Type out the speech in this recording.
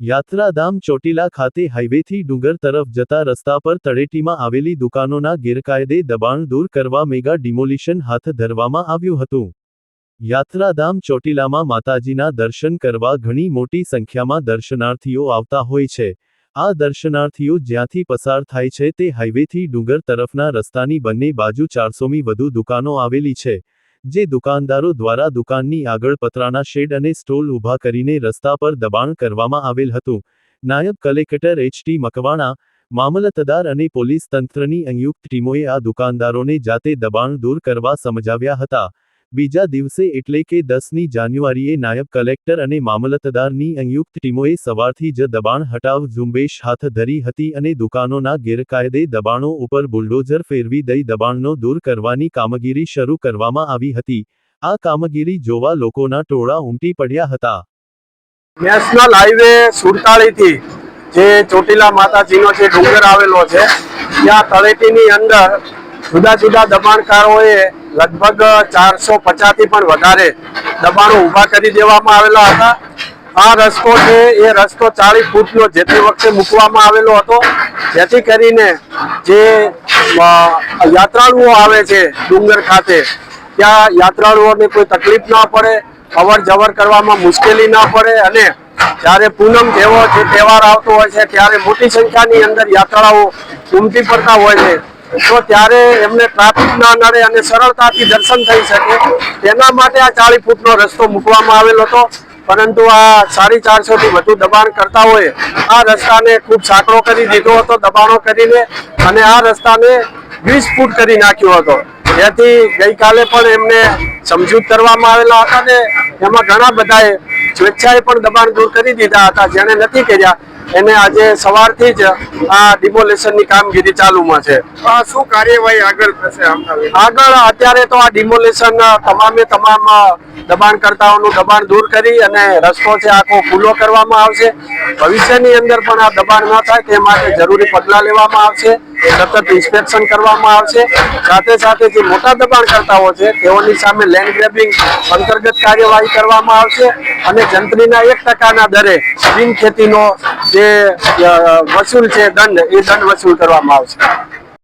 યાત્રાધામ ચોટીલા ખાતે હાઈવેથી ડુંગર તરફ જતા રસ્તા પર તળેટીમાં આવેલી દુકાનોના ગેરકાયદે દબાણ દૂર કરવા મેગા ડિમોલિશન હાથ ધરવામાં આવ્યું હતું. યાત્રાધામ ચોટીલામાં માતાજીના દર્શન કરવા ઘણી મોટી સંખ્યામાં દર્શનાર્થીઓ આવતા હોય છે. આ દર્શનાર્થીઓ જ્યાંથી પસાર થાય છે તે હાઈવેથી ડુંગર તરફના રસ્તાની બંને બાજુ ચારસોમી વધુ દુકાનો આવેલી છે. જે દુકાનદારો દ્વારા દુકાનની આગળ પતરાના શેડ અને સ્ટોલ ઊભા કરીને રસ્તા પર દબાણ કરવામાં આવેલ હતું. નાયબ કલેક્ટર એચ ટી મકવાણા, મામલતદાર અને પોલીસ તંત્રની સંયુક્ત ટીમોએ આ દુકાનદારોને જાતે દબાણ દૂર કરવા સમજાવ્યા હતા. બીજા દિવસે એટલે કે દસની જાન્યુઆરીએ નાયબ કલેક્ટર અને મામલતદારની સંયુક્ત ટીમોએ સવારથી જ દબાણ હટાવ ઝુંબેશ હાથ ધરી હતી અને દુકાનોના ગેરકાયદે દબાણો ઉપર બુલડોઝર ફેરવી દઈ દબાણનો દૂર કરવાની કામગીરી શરૂ કરવામાં આવી હતી. આ કામગીરી જોવા લોકોના ટોળા ઉમટી પડ્યા હતા. નેશનલ હાઈવે સુડતાળીથી જે ચોટીલા માતાજીનો જે ડુંગર આવેલો છે, ત્યાં તળેટીની અંદર જુદા જુદા દબાણકારોએ લગભગ ચારસો પચાસથી પણ વધારે દબાણો ઊભા કરી દેવામાં આવેલા હતા. આ રસ્તો છે, એ રસ્તો ચાલીસ ફૂટનો જે તે વખતે મૂકવામાં આવેલો હતો. જેથી કરીને જે યાત્રાળુઓ આવે છે ડુંગર ખાતે, ત્યાં યાત્રાળુઓને કોઈ તકલીફ ના પડે અવર જવર કરવામાં મુશ્કેલી ના પડે અને જ્યારે પૂનમ જેવો જે તહેવાર આવતો હોય છે, ત્યારે મોટી સંખ્યાની અંદર યાત્રાળુઓ ઉમટી પડતા હોય છે. તો ત્યારે એમને ટ્રાફિક ના નડે અને સરળતાથી દર્શન થઈ શકે, તેના માટે આ ચાલીસ ફૂટનો રસ્તો મૂકવામાં આવેલો હતો. પરંતુ આ સાડી ચારસોથી વધુ દબાણ કરતા હોય આ રસ્તાને ખૂબ સાંકડો કરી દીધો હતો, દબાણો કરીને અને આ રસ્તાને વીસ ફૂટ કરી નાખ્યો હતો. જેથી ગઈકાલે પણ એમને સમજૂત કરવામાં આવેલા હતા ને એમાં ઘણા બધાએ સ્વેચ્છાએ પણ દબાણ દૂર કરી દીધા હતા, જેણે નથી કર્યા. એને આજે સવારથી જ આ ડિમોલેશનની કામગીરી ચાલુમાં છે. આ શું કાર્યવાહી આગળ થશે આગળ અત્યારે તો આ ડિમોલેશન તમામે તમામ દબાણકર્તાઓનું દબાણ દૂર કરી અને રસ્તો છે આખો ખુલ્લો કરવામાં આવશે. ભવિષ્યની અંદર પણ આ દબાણ ન થાય તે માટે જરૂરી પગલાં લેવામાં આવશે. સતત ઇન્સ્પેક્શન કરવામાં આવશે. સાથે સાથે જે મોટા દબાણકર્તાઓ છે, તેઓની સામે લેન્ડ ગ્રેબિંગ અંતર્ગત કાર્યવાહી કરવામાં આવશે અને જંત્રીના એક ટકાના દરે બિન ખેતીનો જે વસૂલ છે, દંડ, એ દંડ વસૂલ કરવામાં આવશે.